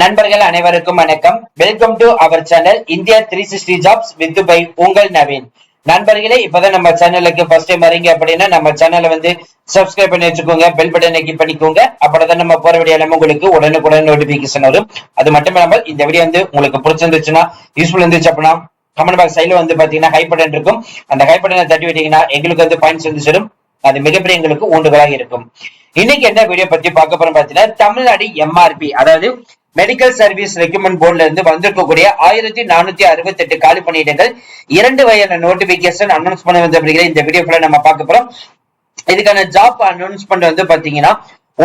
நண்பர்கள் அனைவருக்கும் வணக்கம். Welcome to our channel India three sixty jobs with by உங்கள் நவீன். நண்பர்களே இப்பதான் நம்ம சேனலுக்கு ஃபர்ஸ்ட் டைம் வரீங்க அப்படின்னா நம்ம சேனலை வந்து சப்ஸ்கிரைப் பண்ணி வச்சுக்கோங்க பெல் பட்டனை கிளிக் பண்ணிக்கோங்க. அப்பதான் நம்ம போற வீடியோ எல்லாமே உங்களுக்கு உடனுக்குடன் நோட்டிபிகேஷன் வரும். அது மட்டும் இல்லாமல் இந்த வீடியோ வந்து உங்களுக்கு பிடிச்சிருந்துச்சுன்னா யூஸ்ஃபுல் இருந்துச்சு அப்படின்னா கமெண்ட் பாக்ஸ் சைடுல வந்து பாத்தீங்கன்னா ஹை பட்டன் இருக்கும். அந்த ஹை பட்டனை தட்டி விட்டீங்கன்னா எங்களுக்கு வந்து பாயிண்ட்ஸ் வந்து சேரும். அது மிகப்பெரிய எங்களுக்கு ஊண்டுகளாக இருக்கும். இன்னைக்கு என்ன வீடியோ பத்தி பார்க்க போறோம் பாத்தீங்கன்னா தமிழ்நாடு எம்ஆர்பி அதாவது மெடிக்கல் சர்வீஸ் ரெக்ரூட்மெண்ட் போர்டுல இருந்து வந்திருக்கக்கூடிய ஆயிரத்தி நானூத்தி அறுபத்தி எட்டு காலி பணியிடங்கள். இரண்டு வகையான நோட்டிபிகேஷன் அனௌன்ஸ் பண்ண வந்து அப்படிங்கிற இந்த வீடியோ ஃபுல்லா நம்ம பார்க்க போறோம். இதுக்கான ஜாப் அனௌன்ஸ்மெண்ட் வந்து பாத்தீங்கன்னா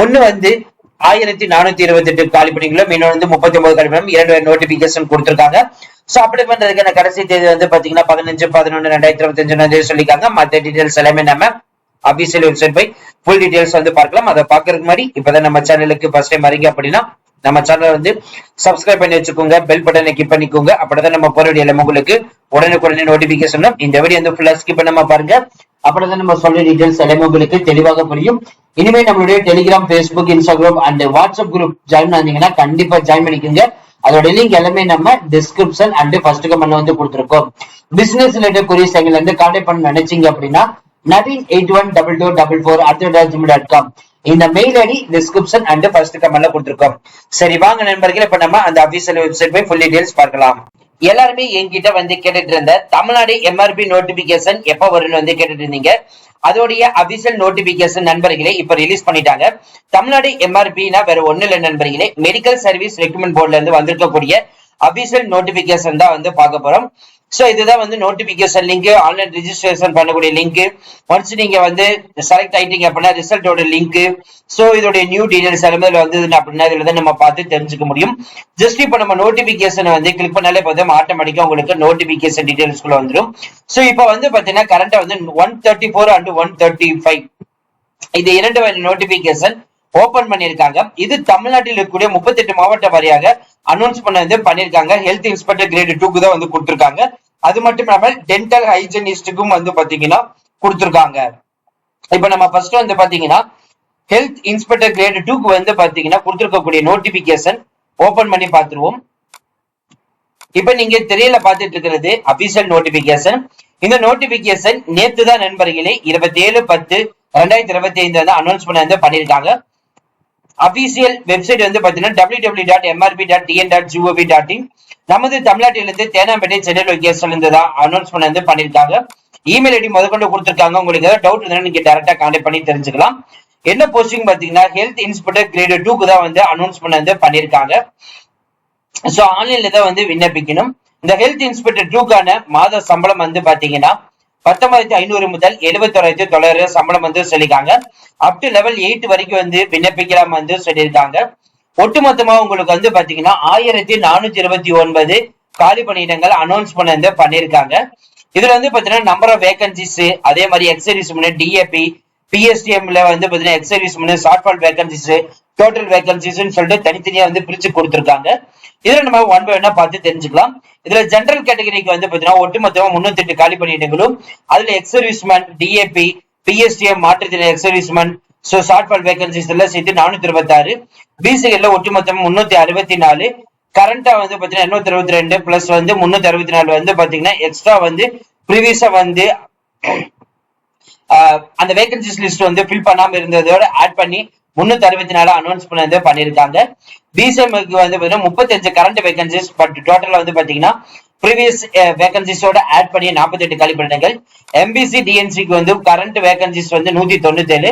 ஒண்ணு வந்து ஆயிரத்தி நானூத்தி இருபத்தி எட்டு காலி பணிகளும் இன்னொன்று வந்து முப்பத்தி ஒன்பது காலி பணிகளும் இரண்டு நோட்டிபிகேஷன் கொடுத்திருக்காங்க. சோ அப்ளை பண்றதுக்கான கடைசி தேதி வந்து பாத்தீங்கன்னா பதினஞ்சு பதினொன்று ரெண்டாயிரத்தி இருபத்தி அஞ்சு சொல்லியிருக்காங்க. மத்த டீடைல்ஸ் எல்லாமே நம்ம அபிஷியல் வெப்சைட் போய் ஃபுல் டீடைல்ஸ் வந்து பார்க்கலாம். அதை பாக்குறதுக்கு மாதிரி இப்பதான் நம்ம சேனலுக்கு ஃபர்ஸ்ட் டைம் வரீங்க அப்படின்னா நம்ம சேனல் வந்து சப்ஸ்கிரைப் பண்ணி வச்சுக்கோங்க பெல் பட்டனை கிளிக் பண்ணிக்கோங்க. அப்படிதான் நம்ம போற வீடியோ எல்லாம் உங்களுக்கு உடனுக்குடனே நோட்டிபிகேஷன் இந்த வீடியோ வந்து ஃபுல்லா ஸ்கிப் பண்ணாம பாருங்க. அப்பதான் நம்ம சொல்ற டீடைல்ஸ் எல்லாமே உங்களுக்கு தெளிவாக புரியும். இனிமே நம்மளுடைய Telegram Facebook Instagram and WhatsApp group join பண்ணீங்கன்னா கண்டிப்பா ஜாயின் பண்ணிக்கோங்க. அதோட லிங்க் எல்லாமே நம்ம டிஸ்கிரிப்ஷன் அண்ட் ஃபர்ஸ்ட் கமெண்ட் வந்து கொடுத்துருக்கோம். பிசினஸ் ரிலேட்டட் கொரிஸ் எங்களை வந்து கான்டாக்ட் பண்ண நினைச்சீங்க அப்படின்னா Naveen eight one double two double four dot com இந்த mail ID description and first கமெண்ட்ல கொடுத்துருக்கோம். சரி வாங்க நண்பர்களே இப்ப நம்ம அந்த அபிஷியல் வெப்சைட் போய் ஃபுல் டீடைல்ஸ் பார்க்கலாம். எல்லாருமே என்கிட்ட வந்து கேட்டுட்டு இருந்த தமிழ்நாடு எம்ஆர்பி நோட்டிபிகேஷன் எப்ப வரும்னு வந்து கேட்டுட்டு இருந்தீங்க அதோடைய அபிஷியல் நோட்டிபிகேஷன் நண்பர்களே இப்ப ரிலீஸ் பண்ணிட்டாங்க. தமிழ்நாடு எம்ஆர்பினா வேற ஒண்ணு இல்ல நண்பர்களே மெடிக்கல் சர்வீஸ் ரெக்ரூட்மெண்ட் போர்ட்ல இருந்து வந்திருக்கக்கூடிய அபிஷியல் நோட்டிபிகேஷன் தான் வந்து பார்க்க போறோம். ஸோ இதுதான் வந்து நோட்டிபிகேஷன் லிங்க் ஆன்லைன் ரிஜிஸ்ட்ரேஷன் பண்ணக்கூடிய லிங்க் ஒன்ஸ் நீங்க வந்து செலக்ட் ஆயிட்டீங்க அப்படின்னா ரிசல்ட்டோட லிங்க் ஸோ இதோட நியூ டீடைல்ஸ் எல்லாமே வந்து அப்படின்னா இதுல தான் நம்ம பார்த்து தெரிஞ்சுக்க முடியும். ஜஸ்ட் இப்போ நம்ம நோட்டிபிகேஷன் வந்து கிளிக் பண்ணாலே பார்த்தோம் ஆட்டோமேட்டிக்கா உங்களுக்கு நோட்டிபிகேஷன் டீடைல்ஸ்குள்ள வந்துடும் ஸோ இப்போ வந்து பாத்தீங்கன்னா கரண்டா வந்து one thirty four and one thirty five இது இரண்டு வகை நோட்டிபிகேஷன் ஓபன் பண்ணிருக்காங்க இது தமிழ்நாட்டில் இருக்கக்கூடிய முப்பத்தி எட்டு மாவட்ட வாரியாக அனௌன்ஸ் பண்ண வந்து பண்ணியிருக்காங்க. ஹெல்த் இன்ஸ்பெக்டர் கிரேட் டூக்கு தான் வந்து கொடுத்துருக்காங்க. அது மட்டும் இல்லாமல் டென்டல் ஹைஜனிஸ்டுக்கும் வந்து பாத்தீங்கன்னா கொடுத்துருக்காங்க. இப்ப நம்ம ஃபர்ஸ்ட் வந்து பாத்தீங்கன்னா ஹெல்த் இன்ஸ்பெக்டர் கிரேட் டூக்கு வந்து பாத்தீங்கன்னா கொடுத்துருக்கக்கூடிய நோட்டிபிகேஷன் ஓபன் பண்ணி பார்த்துருவோம். இப்ப நீங்க தெரியல பார்த்துட்டு இருக்கிறது அபிஷியல் நோட்டிபிகேஷன் இந்த நோட்டிபிகேஷன் நேத்து தான் நண்பர்களே இருபத்தி ஏழு பத்து ரெண்டாயிரத்தி இருபத்தி ஐந்து வந்து அனௌன்ஸ் பண்ண வந்து பண்ணிருக்காங்க அபிஷியல் வெப்சைட் வந்து பாத்தீங்கன்னா W W dot MRB dot TN dot GOV dot in நமது தமிழ்நாட்டிலிருந்து தேனாம்பேட்டை சென்னை லொகேஷன்ல இருந்து தான் அனௌன்ஸ்மெண்ட் வந்து பண்ணிருக்காங்க. இமெயில் ஐடி முதற்கொண்டு கொடுத்துருக்காங்க. உங்களுக்கு ஏதாவது டவுட் இருந்தாலும் நீங்க டேரக்டா கான்டெக்ட் பண்ணி தெரிஞ்சுக்கலாம். என்ன போஸ்டிங் பாத்தீங்கன்னா ஹெல்த் இன்ஸ்பெக்டர் கிரேட் டூக்கு தான் வந்து அனௌன்ஸ்மெண்ட் வந்து பண்ணிருக்காங்க. சோ ஆன்லைன்ல தான் வந்து விண்ணப்பிக்கணும். இந்த ஹெல்த் இன்ஸ்பெக்டர் டூக்கான மாத சம்பளம் வந்து பாத்தீங்கன்னா பத்தொன்பதாயிரத்தி ஐநூறு முதல் எழுபத்தோராயிரத்தி தொள்ளாயிரம் சம்பளம் வந்து சொல்லியிருக்காங்க. அப் டு லெவல் எயிட் வரைக்கும் வந்து விண்ணப்பிக்கலாம் வந்து சொல்லியிருக்காங்க. ஒட்டுமொத்தமா உங்களுக்கு வந்து பாத்தீங்கன்னா ஆயிரத்தி நானூத்தி இருபத்தி ஒன்பது காலி பணியிடங்கள் அனௌன்ஸ் பண்ண வந்து பண்ணியிருக்காங்க. இதுல வந்து பாத்தீங்கன்னா நம்பர் ஆஃப் வேகன்சிஸ் அதே மாதிரி எக்ஸர்வீஸ் டிஏபி பிஎஸ்டிஎம்ல வந்து பாத்தீங்கன்னா ex service short fall vacancies total வேகன்சிஸ்ன்னு சொல்லிட்டு தனித்தனியா வந்து பிரிச்சு கொடுத்துருக்காங்க. இதுல நம்ம ஒன் பை ஒன்னா பார்த்து தெரிஞ்சுக்கலாம். இதுல ஜென்ரல் கேட்டகரிக்கு வந்து பாத்தீங்கன்னா ஒட்டுமொத்தமா முன்னூத்தி எட்டு காலி பணியிடங்களும் அதுல ex serviceman DAP PSTM மாற்றுத்திறன் ex serviceman so short fall vacancies எல்லாம் சேர்த்து நானூத்தி இருபத்தி ஆறு ஒட்டுமொத்தம் ஒட்டுமொத்தமா முன்னூத்தி அறுபத்தி நாலு கரண்டா வந்து பாத்தீங்கன்னா எண்ணூத்தி அறுபத்தி ரெண்டு பிளஸ் வந்து முன்னூத்தி அறுபத்தி நாலு வந்து பாத்தீங்கன்னா எக்ஸ்ட்ரா வந்து ப்ரீவியஸா வந்து அந்த வேகன்சிஸ் லிஸ்ட் வந்து ஃபில் பண்ணாம இருந்ததோட ஆட் பண்ணி முன்னூத்தி அறுபத்தி நாலு அனௌன்ஸ் வந்து பண்ணிருக்காங்க பிசிஎம்க்கு வந்து பாத்தீங்கன்னா முப்பத்தஞ்சு கரண்ட் வேகன்சிஸ் பட் டோட்டலா வந்து பாத்தீங்கன்னா ப்ரீவியஸ் வேகன்சிஸோட ஆட் பண்ணி நாற்பத்தி எட்டு கழிப்பிடங்கள் எம்பிசி டிஎன்சிக்கு வந்து கரண்ட் வேகன்சிஸ் வந்து நூத்தி தொண்ணூத்தி ஏழு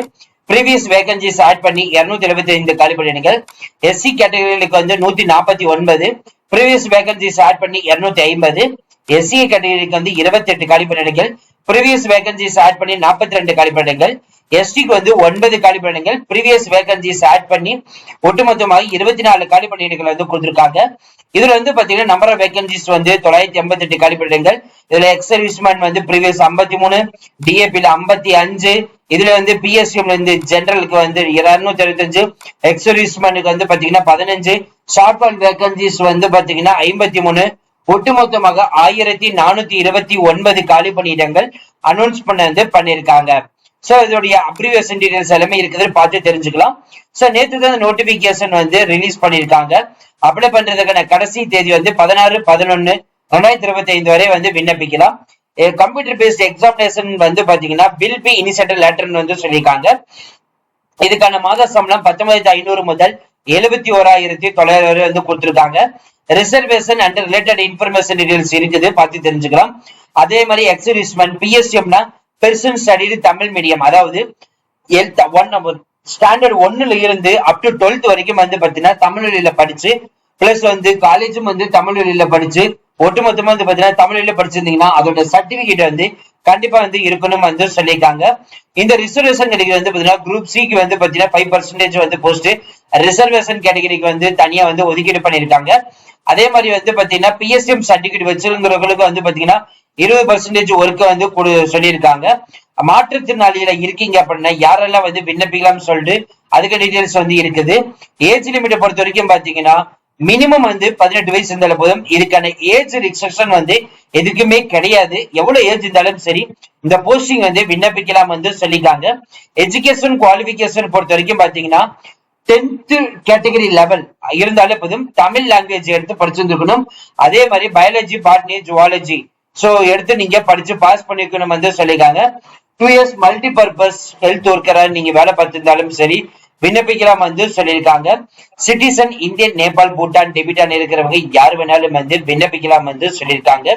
ப்ரீவியஸ் வேகன்சிஸ் ஆட் பண்ணி இருநூத்தி எழுபத்தி ஐந்து காலிப்பணியிடங்கள் எஸ்சி கேட்டகரிகளுக்கு வந்து நூத்தி நாற்பத்தி ஒன்பது. ப்ரீவியஸ் வேகன்சிஸ் ஆட் பண்ணி இருநூத்தி ஐம்பது. எஸ்சி கேட்டகரிக்கு வந்து இருபத்தி எட்டு காலிப்பணியிடங்கள் ப்ரீவியஸ் வேகன்சிஸ் ஆட் பண்ணி நாற்பத்தி ரெண்டு காலிப்பணியிடங்கள் எஸ்டிக்கு வந்து ஒன்பது காலிப்பணியிடங்கள் ப்ரீவியஸ் வேகன்சிஸ் ஆட் பண்ணி ஒட்டுமொத்தமாக இருபத்தி நாலு காலிப்பணியிடங்கள் வந்து கொடுத்துருக்காங்க. இதுல வந்து பாத்தீங்கன்னா நம்பர் ஆஃப் வேகன்சிஸ் வந்து தொள்ளாயிரத்தி எண்பத்தி எட்டு காலிப்பணியிடங்கள் இதுல எக்ஸ் சர்வீஸ்மேன் வந்து ப்ரீவியஸ் ஐம்பத்தி மூணு டிஏபியில் ஐம்பத்தி அஞ்சு இதுல வந்து பிஎஸ்எம்ல இருந்து ஜெனரலுக்கு வந்து இருநூத்தி அறுபத்தஞ்சு எக்ஸ் சர்வீஸ்மேனுக்கு வந்து பாத்தீங்கன்னா பதினஞ்சு ஷார்ட் ஃபால் வேகன்சிஸ் வந்து பாத்தீங்கன்னா ஐம்பத்தி மூணு ஒட்டுமொத்தமாக ஆயிரத்தி நானூத்தி இருபத்தி ஒன்பது காலி பணியிடங்கள் அனௌன்ஸ் பண்ண வந்து பண்ணிருக்காங்க சோ இதோடைய அப்ரிவேஷன் டீடைல்ஸ் எல்லாமே இருக்குது பார்த்து தெரிஞ்சுக்கலாம். சோ நேத்து தான் நோட்டிபிகேஷன் வந்து ரிலீஸ் பண்ணிருக்காங்க அப்ளை பண்றதுக்கான கடைசி தேதி வந்து பதினாறு பதினொன்னு ரெண்டாயிரத்தி இருபத்தி ஐந்து வரை வந்து விண்ணப்பிக்கலாம். கம்ப்யூட்டர் பேஸ்ட் எக்ஸாமினேஷன் வந்து பாத்தீங்கன்னா வில் பி இனிஷியேட்டர் லெட்டர்னு வந்து சொல்லியிருக்காங்க. இதுக்கான மாத சம்பளம் பத்தொன்பதாயிரத்தி ஐநூறு முதல் எழுபத்தி ஓராயிரத்தி தொள்ளாயிரம் வரை வந்து கொடுத்துருக்காங்க. Reservation and related information details இருக்குது. பார்த்து தெரிஞ்சுக்கலாம். அதே மாதிரி எக்ஸரிஸ்மெண்ட் பிஎஸ்எம்னா பெர்சன் ஸ்டடி தமிழ் மீடியம் அதாவது ஒன் ஸ்டாண்டர்ட் ஒன்னுல இருந்து அப் டு டுவெல்த் வரைக்கும் வந்து பாத்தீங்கன்னா தமிழ் வழியில படிச்சு பிளஸ் வந்து காலேஜும் வந்து தமிழ் வழியில படிச்சு ஒட்டுமொத்தமா வந்து பாத்தீங்கன்னா தமிழ் வழியில படிச்சிருந்தீங்கன்னா அதோட சர்டிபிகேட் வந்து கண்டிப்பா வந்து இருக்கணும் வந்து சொல்லியிருக்காங்க. இந்த ரிசர்வேஷன் கேட்டகரி வந்து பாத்தீங்கன்னா குரூப் சிக்கு வந்து பாத்தீங்கன்னா ஃபைவ் பர்சன்டேஜ் வந்து போஸ்ட் ரிசர்வேஷன் கேட்டகரிக்கு வந்து தனியா வந்து ஒதுக்கீடு பண்ணியிருக்காங்க. அதே மாதிரி வந்து பாத்தீங்கன்னா பிஎஸ்எம் சர்டிபிகேட் வச்சிருந்தவர்களுக்கு வந்து பாத்தீங்கன்னா இருபது பர்சன்டேஜ் ஒர்க்க வந்து கொடு சொல்லியிருக்காங்க. மாற்றுத்திறனாளியில இருக்கீங்க அப்படின்னா யாரெல்லாம் வந்து விண்ணப்பிக்கலாம்னு சொல்லிட்டு அதுக்கு டீட்டெயில்ஸ் வந்து இருக்குது. ஏஜ் லிமிட்டை பொறுத்த வரைக்கும் பாத்தீங்கன்னா மினிமம் வந்து பதினெட்டு வயசு இருந்தாலும் போதும். இதுக்கான ஏஜ் ரிஸ்ட்ரிக்ஷன் வந்து எதுக்குமே கிடையாது. எவ்வளவு ஏஜ் இருந்தாலும் சரி இந்த போஸ்டிங் வந்து விண்ணப்பிக்கலாம் வந்து சொல்லிக்காங்க எஜுகேஷன் குவாலிபிகேஷன் பொறுத்த வரைக்கும் பாத்தீங்கன்னா டென்த்து கேட்டகரி லெவல் இருந்தாலும் போதும். தமிழ் லாங்குவேஜ் எடுத்து படிச்சிருந்துக்கணும் அதே மாதிரி பயாலஜி பாட்னி ஜுவாலஜி சோ எடுத்து நீங்க படிச்சு பாஸ் பண்ணிருக்கணும் வந்து சொல்லிருக்காங்க two years multi purpose health ஒர்க்கரா நீங்க வேலை பார்த்திருந்தாலும் சரி விண்ணப்பிக்கலாம் வந்து சொல்லியிருக்காங்க. Citizen Indian Nepal Bhutan Tibetan இருக்கிறவங்க யார் வேணாலும் வந்து விண்ணப்பிக்கலாம் வந்து சொல்லியிருக்காங்க.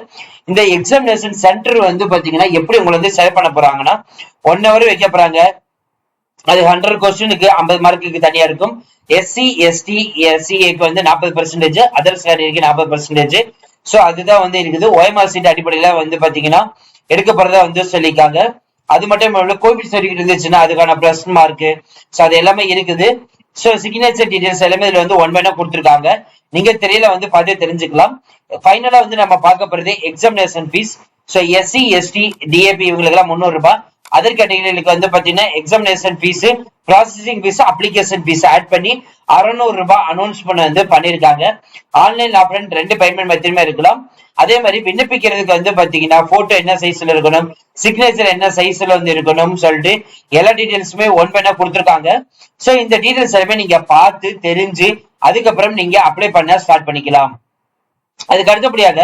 இந்த எக்ஸாமினேஷன் சென்டர் வந்து பாத்தீங்கன்னா எப்படி உங்களை வந்து செலக்ட் பண்ண போறாங்கன்னா ஒன் ஹவர் வைக்க போறாங்க. அது ஹண்ட்ரட் கொஸ்டினுக்கு ஐம்பது மார்க்குக்கு தனியா இருக்கும். எஸ்சி எஸ்டி எஸ்சிஏக்கு வந்து நாற்பது பர்சன்டேஜ் அதர் கேட்டகரிக்கு நாற்பது பர்சன்டேஜ் ஸோ அதுதான் வந்து இருக்குது. ஓஎம்ஆர் சீட் அடிப்படையில வந்து பாத்தீங்கன்னா எடுக்க போறதா வந்து சொல்லியிருக்காங்க. அது மட்டும் இல்லாமல் கோவிட் சர்டிஃபிகேட் இருந்துச்சுன்னா அதுக்கான பிளஸ் மார்க் ஸோ அது எல்லாமே இருக்குது. சோ சிக்னேச்சர் டீடைல்ஸ் எல்லாமே இதுல வந்து ஒன் பைனா கொடுத்துருக்காங்க. நீங்க தெரியல வந்து பார்த்து தெரிஞ்சுக்கலாம். ஃபைனலா வந்து நம்ம பார்க்க போறது examination fees so SC ST DAP இவங்களுக்குலாம் முந்நூறு ரூபாய். அதர் கேட்டகரிகளுக்கு வந்து பாத்தீங்கன்னா examination fees processing fees application fees add பண்ணி அறநூறு ரூபாய் அனௌன்ஸ் பண்ண வந்து பண்ணியிருக்காங்க ஆன்லைன் ஆஃப்லைன் ரெண்டு பேமெண்ட் மெத்தடுமே இருக்கலாம். அதே மாதிரி விண்ணப்பிக்கிறதுக்கு வந்து பாத்தீங்கன்னா போட்டோ என்ன சைஸ்ல இருக்கணும்? சிக்னேச்சர் என்ன சைஸ்ல வந்து இருக்கணும் சொல்லிட்டு எல்லா டீடைல்ஸுமே ஒன் பண்ண கொடுத்துருக்காங்க. சோ இந்த டீடைல்ஸ் எல்லாமே நீங்க பார்த்து தெரிஞ்சு அதுக்கப்புறம் நீங்க அப்ளை பண்ண ஸ்டார்ட் பண்ணிக்கலாம். அதுக்கு அடுத்தபடியாக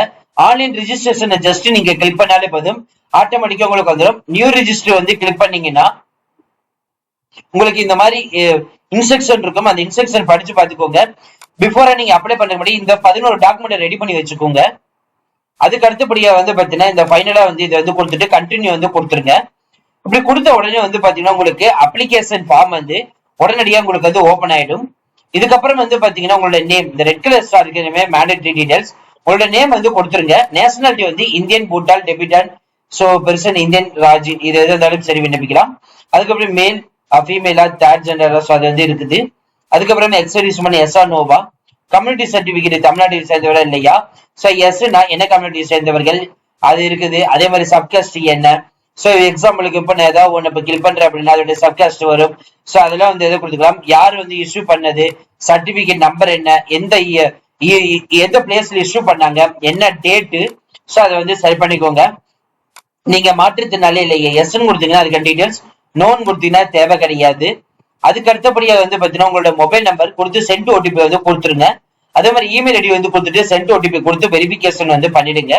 ஆன்லைன் ரிஜிஸ்ட்ரேஷனை ஜஸ்ட் நீங்க கிளிக் பண்ணாலே போதும். ஆட்டோமேட்டிக்கா உங்களுக்கு வந்துடும் நியூ ரிஜிஸ்டர் வந்து கிளிக் பண்ணீங்கன்னா உங்களுக்கு இந்த மாதிரி இன்ஸ்ட்ரக்ஷன் இருக்கும். அந்த இன்ஸ்ட்ரக்ஷன் படிச்சு பார்த்துக்கோங்க. பிஃபோரா நீங்க அப்ளை பண்ண முன்னாடி இந்த பதினோரு டாக்குமெண்ட் ரெடி பண்ணி வச்சுக்கோங்க. அதுக்கு அடுத்தபடியா வந்து பாத்தீங்கன்னா இந்த ஃபைனலா வந்து இதை வந்து கொடுத்துட்டு கண்டினியூ வந்து கொடுத்துருங்க. இப்படி கொடுத்த உடனே வந்து பாத்தீங்கன்னா உங்களுக்கு அப்ளிகேஷன் ஃபார்ம் வந்து உடனடியா உங்களுக்கு வந்து ஓபன் ஆயிடும். இதுக்கப்புறம் வந்து பாத்தீங்கன்னா உங்களோட நேம் இந்த ரெட் கலர் ஸ்டார் இருக்கிற மேண்டேட்ரி டீடைல்ஸ் உங்களோட நேம் வந்து கொடுத்துருங்க. நேஷனாலிட்டி வந்து இந்தியன் பூட்டால் டெபிட்டால் சோ பெர்சன் இந்தியன் ராஜ் இது எது இருந்தாலும் சரி விண்ணப்பிக்கலாம். அதுக்கப்புறம் மேல் ஃபீமேலா தேர்ட் ஜெண்டரா ஸோ அது வந்து இருக்குது. அதுக்கப்புறம் எக்ஸரிஸ் பண்ணி எஸ்ஆர் நோவா கம்யூனிட்டி சர்டிபிகேட் தமிழ்நாட்டை சேர்ந்தவரா இல்லையா? ஸோ எஸ்னா என்ன கம்யூனிட்டியை சேர்ந்தவர்கள்? அது இருக்குது. அதே மாதிரி சப்காஸ்ட் என்ன? ஸோ எக்ஸாம்பிளுக்கு இப்போ நான் ஏதாவது ஒன்று இப்போ கிளிக் பண்ணுறேன் அப்படின்னா அதோட சப்காஸ்ட் வரும். ஸோ அதெல்லாம் வந்து எதை கொடுத்துக்கலாம்? யார் வந்து இஷ்யூ பண்ணது? சர்டிபிகேட் நம்பர் என்ன? எந்த இய- எந்த பிளேஸ்ல இஷ்யூ பண்ணாங்க? என்ன டேட்டு ஸோ அதை வந்து சரி பண்ணிக்கோங்க. நீங்க மாற்றுத்திறனாலே இல்லையே? எஸ்ன்னு கொடுத்தீங்கன்னா அதுக்கு டீடைல்ஸ் நோன் கொடுத்தீங்கன்னா தேவை கிடையாது. அதுக்கு அடுத்தபடியாக வந்து பார்த்தீங்கன்னா உங்களோட மொபைல் நம்பர் கொடுத்து சென்ட் ஓடிபி வந்து கொடுத்துருங்க. அதே மாதிரி இமெயில் ஐடி வந்து கொடுத்துட்டு சென்ட் ஓடிபி கொடுத்து வெரிஃபிகேஷன் வந்து பண்ணிடுங்க.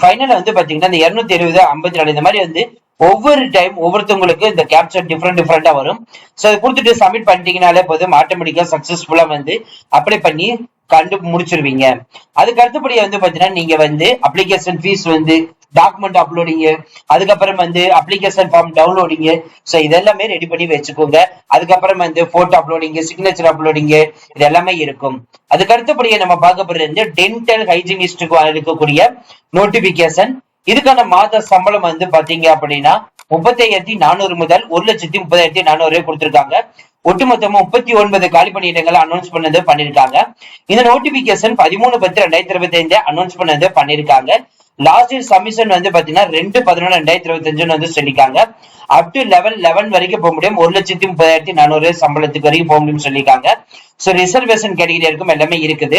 ஃபைனலாக வந்து பார்த்தீங்கன்னா இந்த இருநூத்தி எழுபது ஐம்பத்தி நாலு இந்த மாதிரி வந்து ஒவ்வொரு டைம் ஒவ்வொருத்தவங்களுக்கு இந்த கேப்சர் டிஃப்ரெண்ட் டிஃப்ரெண்டாக வரும். ஸோ அதை கொடுத்துட்டு சப்மிட் பண்ணிட்டீங்கனாலே போதும். ஆட்டோமேட்டிக்காக சக்ஸஸ்ஃபுல்லாக வந்து அப்ளை பண்ணி கண்டு முடிச்சிருவீங்க. அதுக்கு அடுத்தபடியா வந்து பாத்தீங்கன்னா நீங்க வந்து அப்ளிகேஷன் ஃபீஸ் வந்து டாக்குமெண்ட் அப்லோடிங் அதுக்கப்புறம் வந்து அப்ளிகேஷன் ஃபார்ம் டவுன்லோடிங் ஸோ இதெல்லாமே ரெடி பண்ணி வச்சுக்கோங்க. அதுக்கப்புறம் வந்து போட்டோ அப்லோடிங் சிக்னேச்சர் அப்லோடிங் இது எல்லாமே இருக்கும். அதுக்கு அடுத்தபடியே நம்ம பார்க்க போறது வந்து டென்டல் ஹைஜினிஸ்டுக்கு இருக்கக்கூடிய நோட்டிபிகேஷன் இதுக்கான மாத சம்பளம் வந்து பாத்தீங்க அப்படின்னா முப்பத்தையிரத்தி நானூறு முதல் ஒரு லட்சத்தி முப்பதாயிரத்தி நானூறு கொடுத்திருக்காங்க. ஒட்டுமொத்தமா முப்பத்தி ஒன்பது காலி பணியிடங்களை அனௌன்ஸ் பண்ணது பண்ணிருக்காங்க இந்த நோட்டிபிகேஷன் பதிமூணு பத்து ரெண்டாயிரத்தி இருபத்தி ஐந்து அனௌன்ஸ் பண்ணது பண்ணிருக்காங்க லாஸ்ட் இயர் சமிஷன் வந்து பாத்தீங்கன்னா ரெண்டு பதினொன்று ரெண்டாயிரத்தி இருபத்தஞ்சுன்னு வந்து சொல்லியிருக்காங்க. அப் டு லெவல் லெவன் வரைக்கும் போக முடியும். ஒரு லட்சத்தி முப்பதாயிரத்தி நானூறு சம்பளத்துக்கு வரைக்கும் போக முடியும்னு சொல்லியிருக்காங்க. ஸோ ரிசர்வேஷன் கேட்டகரி இருக்கும் எல்லாமே இருக்குது.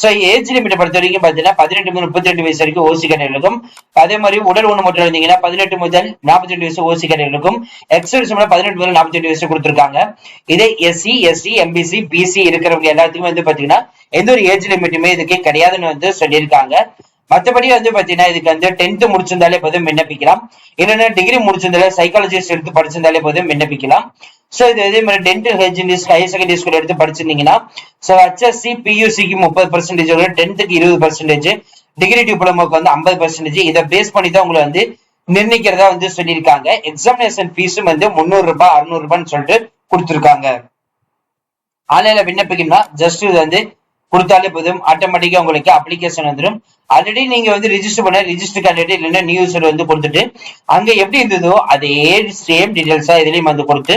ஸோ ஏஜ் லிமிட் பொறுத்த வரைக்கும் பாத்தீங்கன்னா பதினெட்டு முதல் முப்பத்தி ரெண்டு வயசு வரைக்கும் ஓசி கேட்டகரிகளுக்கும் அதே மாதிரி உடல் ஊனமுற்று இருந்தீங்கன்னா பதினெட்டு முதல் நாற்பத்தி ரெண்டு வயசு ஓசி கேட்டகரிகளுக்கும் எக்ஸர்ஸ் பதினெட்டு முதல் நாற்பத்தி ரெண்டு வயசு கொடுத்துருக்காங்க. இதே எஸ்சி எஸ்டி எம்பிசி பிசி இருக்கிறவங்க எல்லாத்துக்குமே வந்து பாத்தீங்கன்னா எந்த ஒரு ஏஜ் லிமிட்டுமே இதுக்கு கிடையாதுன்னு வந்து சொல்லியிருக்காங்க. மற்றபடி வந்து பாத்தீங்கன்னா இதுக்கு வந்து டென்த் முடிச்சிருந்தாலே போதும் விண்ணப்பிக்கலாம். இல்லைன்னா டிகிரி முடிச்சிருந்தாலே சைக்காலஜிஸ்ட் எடுத்து படிச்சிருந்தாலே போதும் விண்ணப்பிக்கலாம். சோ இது இதே மாதிரி dental hygienist higher secondary school எடுத்து படிச்சிருந்தீங்கன்னா சோ ஹெச்எஸ்சி பியூசிக்கு முப்பது பர்சன்டேஜ் வரும். டென்த்துக்கு இருபது பர்சன்டேஜ் டிகிரி டிப்ளமோக்கு வந்து ஐம்பது பர்சன்டேஜ் இதை பேஸ் பண்ணி தான் உங்களை வந்து நிர்ணயிக்கிறதா வந்து சொல்லியிருக்காங்க. எக்ஸாமினேஷன் ஃபீஸும் வந்து முந்நூறு ரூபாய் அறுநூறு ரூபான்னு சொல்லிட்டு கொடுத்துருக்காங்க. ஆன்லைன்ல விண்ணப்பிக்கணும்னா ஜஸ்ட் இது வந்து கொடுத்தாலே போதும். ஆட்டோமேட்டிக்கா உங்களுக்கு அப்ளிகேஷன் வந்துடும் ஆல்ரெடி நீங்க வந்து ரிஜிஸ்டர் பண்ண ரிஜிஸ்டர் கேண்டிடேட் இல்லைன்னா நியூஸ் வந்து கொடுத்துட்டு அங்க எப்படி இருந்ததோ அதே சேம் டீடைல்ஸா இதுலயும் வந்து கொடுத்து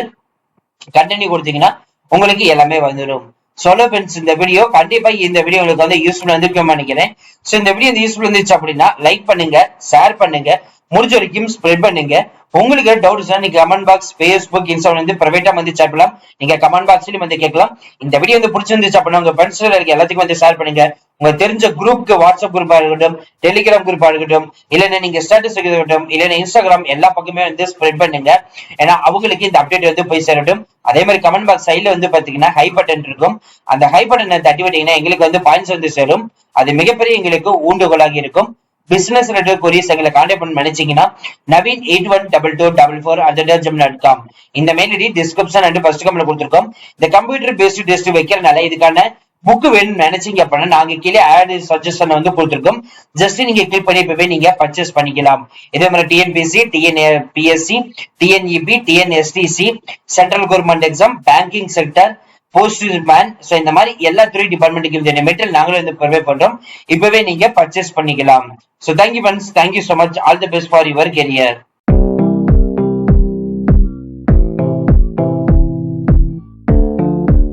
கண்டினியூ கொடுத்தீங்கன்னா உங்களுக்கு எல்லாமே வந்துடும் சோலோ ஃப்ரெண்ட்ஸ் இந்த வீடியோ கண்டிப்பா இந்த வீடியோ உங்களுக்கு வந்து யூஸ்ஃபுல் வந்திருக்கும் நினைக்கிறேன். சோ இந்த வீடியோ யூஸ்ஃபுல் இருந்துச்சு அப்படின்னா லைக் பண்ணுங்க ஷேர் பண்ணுங்க முடிஞ்ச வரைக்கும் ஸ்ப்ரெட் பண்ணுங்க. உங்களுக்கு டவுட்ஸ் நீங்க கமெண்ட் பாக்ஸ் ஃபேஸ்புக் இன்ஸ்டாகிராம் வந்து பிரைவேட்டா வந்து chat பண்ணலாம். நீங்க கமெண்ட் பாக்ஸ்லயும் வந்து கேட்கலாம். இந்த வீடியோ வந்து பிடிச்சிருந்துச்சு அப்படின்னா உங்க ஃப்ரெண்ட்ஸ் இருக்க எல்லாத்துக்கும் வந்து ஷேர் பண்ணுங்க. உங்க தெரிஞ்ச குரூப்க்கு வாட்ஸ்அப் குரூப்பா இருக்கட்டும் டெலிகிராம் குரூப்பா இருக்கட்டும் இல்லைன்னா நீங்க ஸ்டேட்டஸ் இருக்கட்டும் இல்லைன்னா இன்ஸ்டாகிராம் எல்லா பக்கமே வந்து ஸ்ப்ரெட் பண்ணுங்க. ஏன்னா அவங்களுக்கு இந்த அப்டேட் வந்து போய் சேரட்டும். அதே மாதிரி கமெண்ட் பாக்ஸ் சைட்ல வந்து பாத்தீங்கன்னா ஹை பட்டன் இருக்கும். அந்த ஹை பட்டனை தட்டி விட்டீங்கன்னா எங்களுக்கு வந்து பாயிண்ட்ஸ் வந்து சேரும். அது மிகப்பெரிய எங்களுக்கு ஊண்டுகோலாக இருக்கும். பிசினஸ் ரிலேட்டட் கொரியர்ஸ் எங்களை கான்டாக்ட் பண்ண நினைச்சீங்கன்னா Naveen eight one double two double four at dot com இந்த mail ID description and first கம்ல கொடுத்துருக்கோம். இந்த கம்ப்யூட்டர் பேஸ்டு டெஸ்ட் வைக்கிறனால இதுக்கான புக் வேணும்னு நினைச்சீங்க அப்படின்னா நாங்க கீழே ஆட் சஜஷன் வந்து கொடுத்துருக்கோம். ஜஸ்ட் நீங்க கிளிக் பண்ணி இப்பவே நீங்க பர்ச்சேஸ் பண்ணிக்கலாம். இதே மாதிரி TNPC TN PSC TNEB TNSTC central government exam banking sector postman so இந்த மாதிரி எல்லா துறை டிபார்ட்மெண்ட்டுக்கு இந்த மெட்டீரியல் நாங்களும் வந்து ப்ரொவைட் பண்றோம். இப்பவே நீங்க பர்ச்சேஸ் பண்ணிக்கலாம். So thank you friends thank you so much all the best for your career